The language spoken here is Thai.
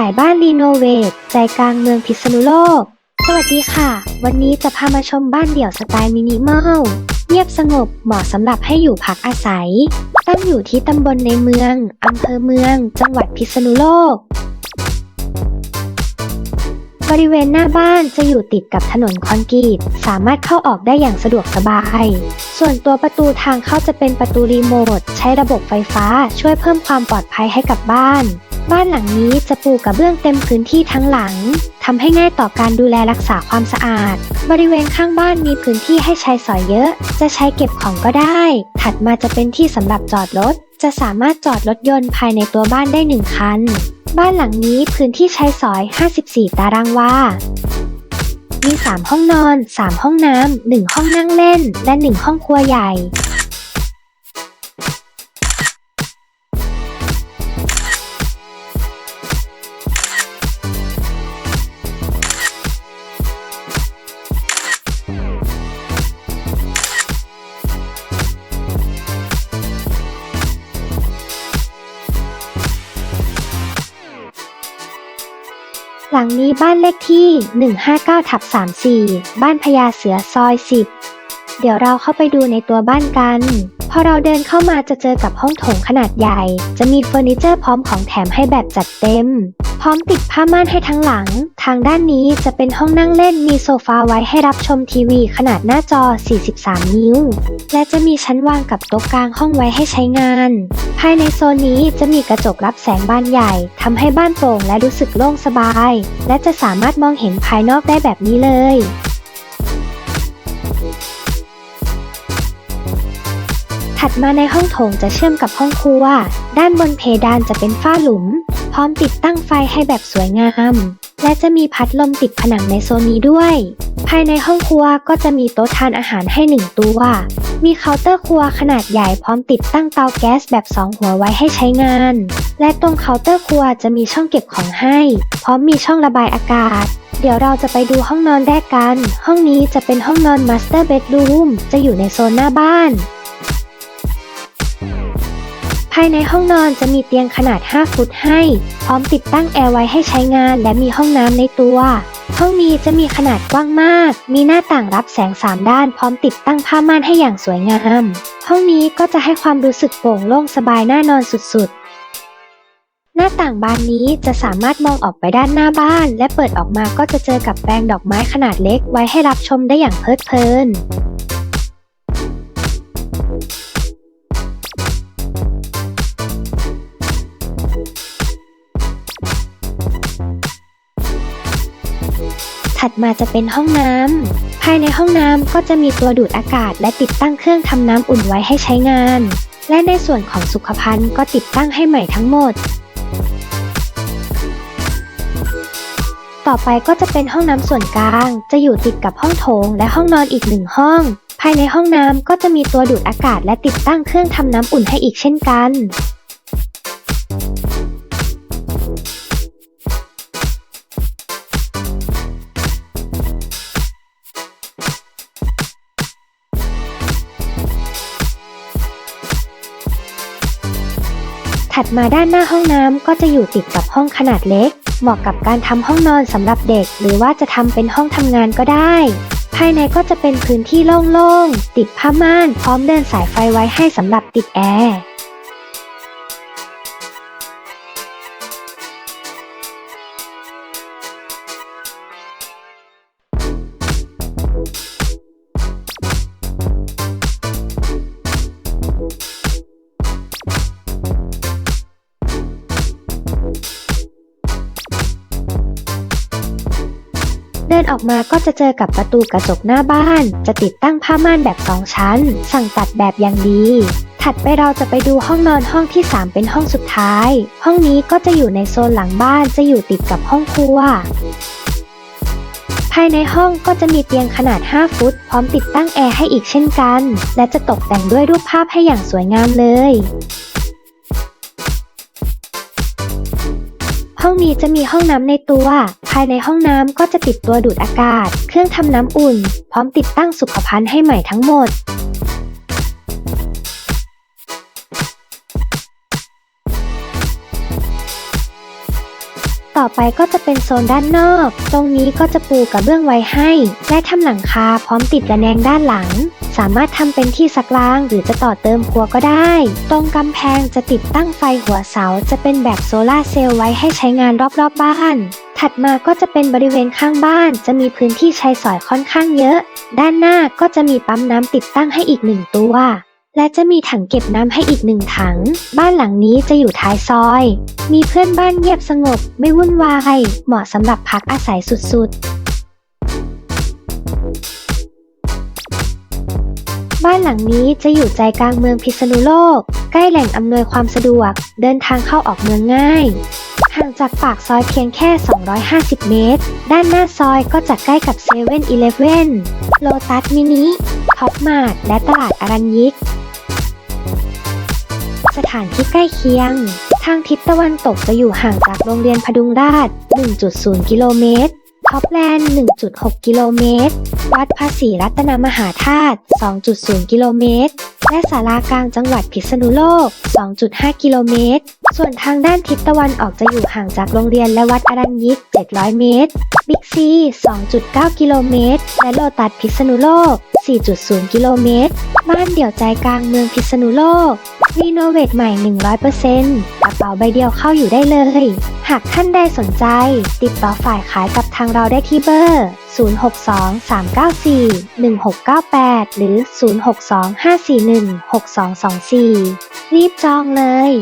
ขายบ้านรีโนเวทใจกลางเมืองพิษณุโลก สวัสดีค่ะ วันนี้จะพามาชมบ้านเดี่ยวสไตล์มินิมอล เงียบสงบเหมาะสำหรับให้อยู่พักอาศัย ตั้งอยู่ที่ตำบลในเมืองอำเภอเมือง จังหวัดพิษณุโลก บริเวณหน้าบ้านจะอยู่ติดกับถนนคอนกรีต สามารถเข้าออกได้อย่างสะดวกสบาย ส่วนตัวประตูทางเข้าจะเป็นประตูรีโมท ใช้ระบบไฟฟ้าช่วยเพิ่มความปลอดภัยให้กับบ้าน บ้านหลังนี้จะปูกระเบื้องเต็มพื้นที่ทั้งหลังทำให้ง่ายต่อการดูแลรักษาความสะอาด บริเวณข้างบ้านมีพื้นที่ให้ใช้สอยเยอะ จะใช้เก็บของก็ได้ ถัดมาจะเป็นที่สำหรับจอดรถ จะสามารถจอดรถยนต์ภายในตัวบ้านได้หนึ่งคัน บ้านหลังนี้พื้นที่ใช้สอย 54 ตารางวามี 3 ห้องนอน 3 ห้องน้ำ 1 ห้องนั่งเล่น และ 1 ห้องครัวใหญ่ หลังนี้บ้านเลขที่ 159ทับ34 บ้านพญาเสือซอย 10 เดี๋ยวเราเข้าไปดูในตัวบ้านกัน พอเราเดินเข้ามาจะเจอกับห้องโถงขนาดใหญ่ จะมีเฟอร์นิเจอร์พร้อมของแถมให้แบบจัดเต็ม ร้อมติดผ้าม่านให้ทั้งหลัง ทางด้านนี้จะเป็นห้องนั่งเล่นมีโซฟาไว้ให้รับชมทีวีขนาดหน้าจอ 43 นิ้ว และจะมีชั้นวางกับโต๊ะกลางห้องไว้ให้ใช้งาน ภายในโซนนี้จะมีกระจกรับแสงบานใหญ่ ทำให้บ้านโปร่งและรู้สึกโล่งสบาย และจะสามารถมองเห็นภายนอกได้แบบนี้เลย ถัดมาในห้องโถงจะเชื่อมกับห้องครัว ด้านบนเพดานจะเป็นฝ้าหลุม พร้อมติดตั้งไฟให้แบบสวยงาม และจะมีพัดลมติดผนังในโซนนี้ด้วย ภายในห้องครัวก็จะมีโต๊ะทานอาหารให้หนึ่งตัว มีเคาน์เตอร์ครัวขนาดใหญ่พร้อมติดตั้งเตาแก๊สแบบสองหัวไว้ให้ใช้งาน และตรงเคาน์เตอร์ครัวจะมีช่องเก็บของให้ พร้อมมีช่องระบายอากาศเดี๋ยวเราจะไปดูห้องนอนแรกกัน ห้องนี้จะเป็นห้องนอน Master Bedroom จะอยู่ในโซนหน้าบ้าน ภายในห้องนอนจะมีเตียงขนาด 5 ฟุตให้ พร้อมติดตั้งแอร์ไว้ให้ใช้งานและมีห้องน้ำในตัว ห้องนี้จะมีขนาดกว้างมาก มีหน้าต่างรับแสง 3 ด้าน พร้อมติดตั้งผ้าม่านให้อย่างสวยงาม ห้องนี้ก็จะให้ความรู้สึกโปร่งโล่งสบายน่านอนสุดๆ หน้าต่างบานนี้จะสามารถมองออกไปด้านหน้าบ้าน และเปิดออกมาก็จะเจอกับแปลงดอกไม้ขนาดเล็ก ไว้ให้รับชมได้อย่างเพลิดเพลิน ถัดมาจะเป็นห้องน้ำ ภายในห้องน้ำก็จะมีตัวดูดอากาศ และติดตั้งเครื่องทำน้ำอุ่นไว้ให้ใช้งาน และในส่วนของสุขภัณฑ์ก็ติดตั้งให้ใหม่ทั้งหมด ต่อไปก็จะเป็นห้องน้ำส่วนกลาง จะอยู่ติดกับห้องโถงและห้องนอนอีกหนึ่งห้อง ภายในห้องน้ำก็จะมีตัวดูดอากาศ และติดตั้งเครื่องทำน้ำอุ่นให้อีกเช่นกัน ถัดมาด้านหน้าห้องน้ำก็จะอยู่ติดกับห้องขนาดเล็ก เหมาะกับการทำห้องนอนสำหรับเด็ก หรือว่าจะทำเป็นห้องทำงานก็ได้ ภายในก็จะเป็นพื้นที่โล่งๆ ติดผ้าม่าน พร้อมเดินสายไฟไว้ให้สำหรับติดแอร์ นออกมาก็จะเจอกับประตูกระจกหน้าบ้าน จะติดตั้งผ้าม่านแบบสองชั้น สั่งตัดแบบอย่างดี ถัดไปเราจะไปดูห้องนอนห้องที่ 3 เป็นห้องสุดท้าย ห้องนี้ก็จะอยู่ในโซนหลังบ้านจะอยู่ติดกับห้องครัวภายในห้องก็จะมีเตียงขนาด 5 ฟุต พร้อมติดตั้งแอร์ให้อีกเช่นกัน และจะตกแต่งด้วยรูปภาพให้อย่างสวยงามเลย ห้องนี้จะมีห้องน้ำในตัว ภายในห้องน้ำก็จะติดตัวดูดอากาศ เครื่องทำน้ำอุ่น พร้อมติดตั้งสุขภัณฑ์ให้ใหม่ทั้งหมดต่อไปก็จะเป็นโซนด้านนอก ตรงนี้ก็จะปูกระเบื้องไว้ให้ และทำหลังคาพร้อมติดระแนงด้านหลัง สามารถทำเป็นที่ซักล้างหรือจะต่อเติมครัวก็ได้ ตรงกำแพงจะติดตั้งไฟหัวเสาจะเป็นแบบโซลาเซลล์ไว้ให้ใช้งานรอบๆบ้านถัดมาก็จะเป็นบริเวณข้างบ้าน จะมีพื้นที่ใช้สอยค่อนข้างเยอะ ด้านหน้าก็จะมีปั๊มน้ำติดตั้งให้อีกหนึ่งตัว และจะมีถังเก็บน้ำให้อีกหนึ่งถัง บ้านหลังนี้จะอยู่ท้ายซอย มีเพื่อนบ้านเงียบสงบ ไม่วุ่นวาย เหมาะสำหรับพักอาศัยสุดๆ บ้านหลังนี้จะอยู่ใจกลางเมืองพิษณุโลก ใกล้แหล่งอำนวยความสะดวก เดินทางเข้าออกเมืองง่าย ห่างจากปากซอยเพียงแค่ 250 เมตร ด้านหน้าซอยก็จะใกล้กับเซเว่นอีเลฟเว่นโลตัสมินิท็อปมาร์ทและตลาดอารัญยิก สถานที่ใกล้เคียง ทางทิศตะวันตกจะอยู่ห่างจากโรงเรียนพดุงราษฎร์1.0 กิโลเมตร ท็อปแลนด์ 1.6 กิโลเมตร วัดภาษีรัตนมหาธาตุ 2.0 กิโลเมตร และสารากลางจังหวัดพิษณุโลก 2.5 กิโลเมตรส่วนทางด้านทิศตะวันออกจะอยู่ห่างจากโรงเรียนและวัดอรัญยิก 700 เมตร บิ๊กซี 2.9 กิโลเมตร และโลตัสพิษณุโลก 4.0 กิโลเมตร บ้านเดี่ยวใจกลางเมืองพิษณุโลก รีโนเวทใหม่ 100%กระเป๋าใบเดียวเข้าอยู่ได้เลย หากท่านใดสนใจ ติดต่อฝ่ายขายกับทางเราได้ที่เบอร์ 062-394-1698 หรือ 062-541-6224 รีบจองเลย